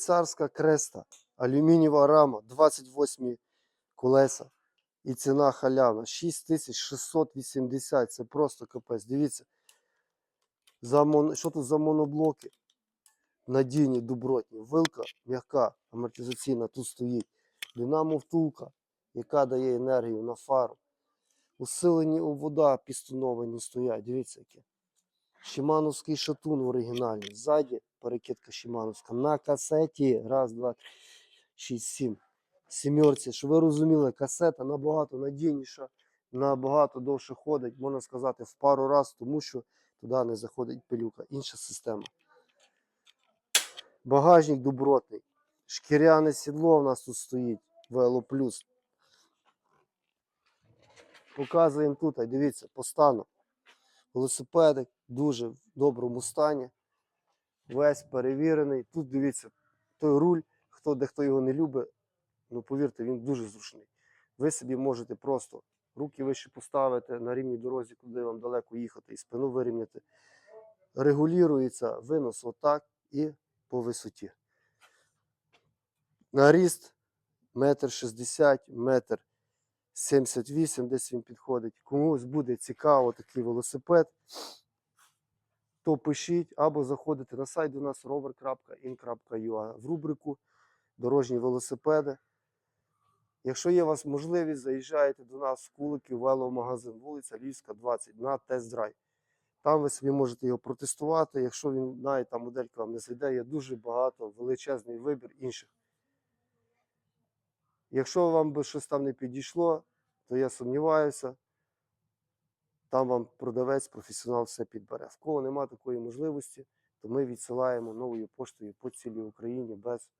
Царська креста, алюмінієва рама, 28 колеса. І ціна халявна 6680. Це просто капець. Дивіться. За мон... Що тут за моноблоки? Надійні, добротні. Вилка м'яка, амортизаційна тут стоїть. Динамо втулка, яка дає енергію на фару. Усилені у вода пістоновані стоять. Дивіться яке. Шимановський шатун в оригіналі. Ззаді перекидка Шимановська. На касеті. Раз, два, три, шість, сім. Сімерці. Щоб ви розуміли, касета набагато надійніша, набагато довше ходить, можна сказати, в пару разів, тому що туди не заходить пилюка. Інша система. Багажник добротний. Шкіряне сідло в нас тут стоїть. Вело плюс. Показуємо тут, дивіться, по стану. Велосипедик дуже в доброму стані. Весь перевірений. Тут дивіться, той руль, хто дехто його не любить, ну повірте, він дуже зручний. Ви собі можете просто руки вище поставити на рівній дорозі, куди вам далеко їхати, і спину вирівняти. Регулюється винос отак і по висоті. На ріст метр шістдесят, метр 78, десь він підходить. Комусь буде цікаво такий велосипед, то пишіть або заходите на сайт у нас rover.in.ua в рубрику Дорожні велосипеди. Якщо є у вас можливість, заїжджайте до нас в Куликів веломагазин, вулиця Львівська, 20 на тест-драйв. Там ви собі можете його протестувати. Якщо він навіть та моделька вам не зайде, є дуже багато, величезний вибір інших. Якщо вам би щось там не підійшло, то я сумніваюся, там вам продавець, професіонал все підбере. В кого немає такої можливості, то ми відсилаємо новою поштою по цілій Україні без